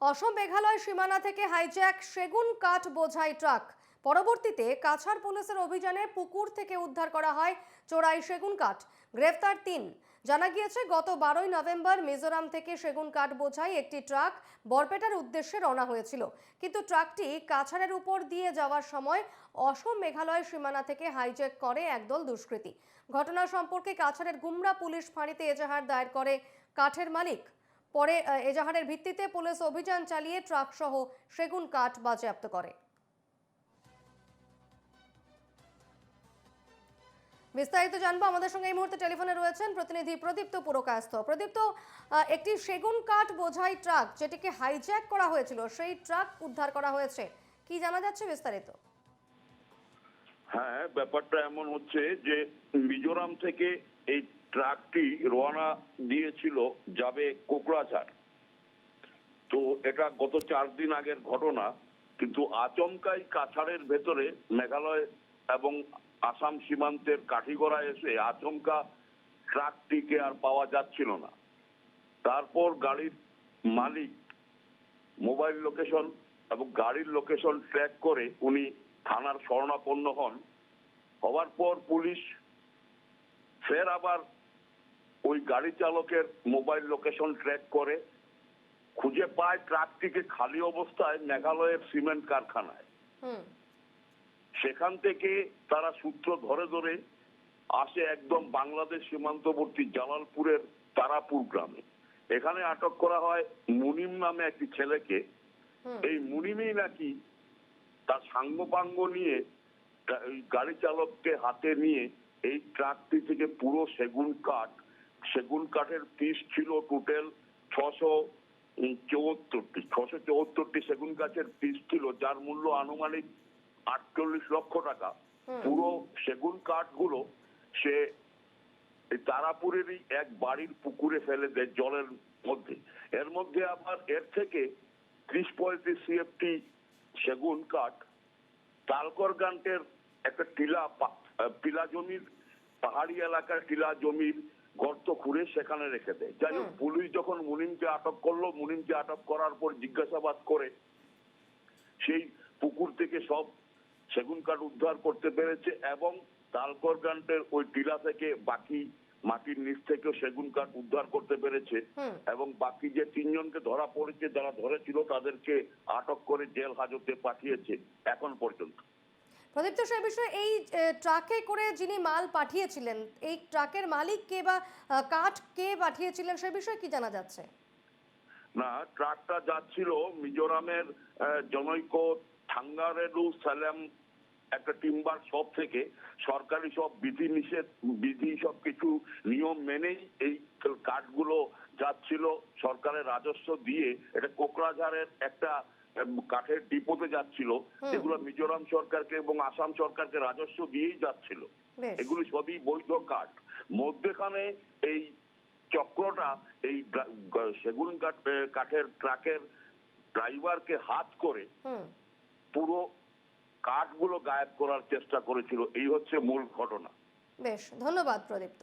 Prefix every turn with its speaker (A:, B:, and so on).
A: অসম মেঘালয় সীমানা থেকে হাইজ্যাক সেগুন কাঠ বোঝাই ট্রাক পরবর্তীতে কাছাড় পুলিশের অভিযানে পুকুর থেকে উদ্ধার করা হয় চোরাই সেগুন কাঠ। গ্রেফতার তিন। জানা গিয়েছে, গত বারোই নভেম্বর মিজোরাম থেকে সেগুন কাঠ বোঝাই একটি ট্রাক বরপেটার উদ্দেশ্যে রওনা হয়েছিল। কিন্তু ট্রাকটি কাছাড়ের উপর দিয়ে যাওয়ার সময় অসম মেঘালয় সীমানা থেকে হাইজ্যাক করে একদল দুষ্কৃতী। ঘটনা সম্পর্কে কাছাড়ের গুমরা পুলিশ ফাঁড়িতে এজাহার দায়ের করে কাঠের মালিক। পরে এজাহারের ভিত্তিতে পুলিশ অভিযান চালিয়ে ট্রাক সহ সেগুন কাঠ বাজেয়াপ্ত করে। বিস্তারিত জানব, আমাদের সঙ্গে এই মুহূর্তে টেলিফোনে রয়েছেন প্রতিনিধি প্রদীপ্ত পুরকায়স্থ। প্রদীপ্ত একটি সেগুন কাঠ বোঝাই ট্রাক যেটিকে হাইজ্যাক করা হয়েছিল, সেই ট্রাক উদ্ধার করা হয়েছে। কি জানা যাচ্ছে বিস্তারিত?
B: হ্যাঁ ব্যাপারটা এমন হচ্ছে যে মিজোরাম থেকে এই ট্রাকটি রওনা দিয়েছিল যাবে কোকড়াঝাড়। তো এটা গত চার দিন আগের ঘটনা, কিন্তু আচমকাই কাছাড়ের ভেতরে মেঘালয় এবং আসাম সীমান্তের কাঠিগড়া এসে আচমকা ট্রাকটিকে আর পাওয়া যাচ্ছিল না। তারপর গাড়ির মালিক, মোবাইল লোকেশন এবং গাড়ির লোকেশন ট্র্যাক করে উনি থানার শরণাপন্ন হন। হওয়ার পর পুলিশ ফের আবার ওই গাড়ি চালকের মোবাইল লোকেশন ট্র্যাক করে খুঁজে পায় ট্রাকটিকে খালি অবস্থায় মেঘালয়ের সিমেন্ট কারখানায়। সেখান থেকে তারা সূত্র ধরে ধরে আসে একদম বাংলাদেশ সীমান্তবর্তী জালালপুরের তারাপুর গ্রামে। এখানে আটক করা হয় মুনিম নামে একটি ছেলেকে। এই মুনিমই নাকি তার সাঙ্গপাঙ্গ নিয়ে গাড়ি চালককে হাতে নিয়ে এই ট্রাকটি থেকে পুরো সেগুন কাঠ সেগুন কাঠের পিস ছিল টোটাল ছশো চৌহত্তরটি ছশো চৌহত্তরটি সেগুন গাছের পিস ছিল যার মূল্য আনুমানিক আটচল্লিশ লক্ষ টাকা। পুরো সেগুন কাঠগুলো সে তারাপুরেরই এক বাড়ির পুকুরে ফেলে দেয় জলের মধ্যে। এর মধ্যে আবার এর থেকে ত্রিশ পঁয়ত্রিশ সিএফটি সেগুন কাঠ তালকর গান্টের একটা টিলা পা- টিলা জমির পাহাড়ি এলাকার টিলা জমির গর্ত খুঁড়ে সেখানে রেখে দেয়। যাই হোক পুলিশ যখন মুনিমকে আটক করল মুনিমকে আটক করার পর জিজ্ঞাসাবাদ করে সেই পুকুর থেকে সব সেগুন কাঠ উদ্ধার করতে পেরেছে এবং তালকর গান্টের ওই টিলা থেকে বাকি মাটির নিচ থেকেও সেগুন কাঠ উদ্ধার করতে পেরেছে এবং বাকি যে তিনজনকে ধরা পড়েছে যারা ধরেছিল তাদেরকে আটক করে জেল হাজতে পাঠিয়েছে এখন পর্যন্ত।
A: প্রদীপ্ত সে বিষয়ে এই ট্রাকে করে যিনি মাল পাঠিয়েছিলেন, এই ট্রাকের মালিক কে বা কাঠ কে পাঠিয়েছিলেন সে বিষয়ে কি জানা যাচ্ছে?
B: না, ট্রাকটা যাচ্ছিল মিজোরামের জনৈক থাঙ্গারেলু সালেম একটা টিম্বার শপ থেকে। সরকারি সব বিধি নিষেধ, বিধি সব কিছু নিয়ম মেনেই এই কাঠগুলো যাচ্ছিল সরকারের রাজস্ব দিয়ে। এটা কোকরাঝাড়ের একটা কাঠের ডিপোতে যাচ্ছিল। যেগুলো মিজোরাম সরকারকে এবং আসাম সরকারকে রাজস্ব দিয়েই যাচ্ছিল। এগুলো সবই বৈধ কাঠ। মধ্যেখানে এই চক্রটা এই সেগুন কাঠ কাঠের ট্রাকের ড্রাইভারকে হাত করে পুরো কাঠগুলো গায়েব করার চেষ্টা করেছিল। এই হচ্ছে মূল ঘটনা।
A: বেশ ধন্যবাদ প্রদীপ্ত।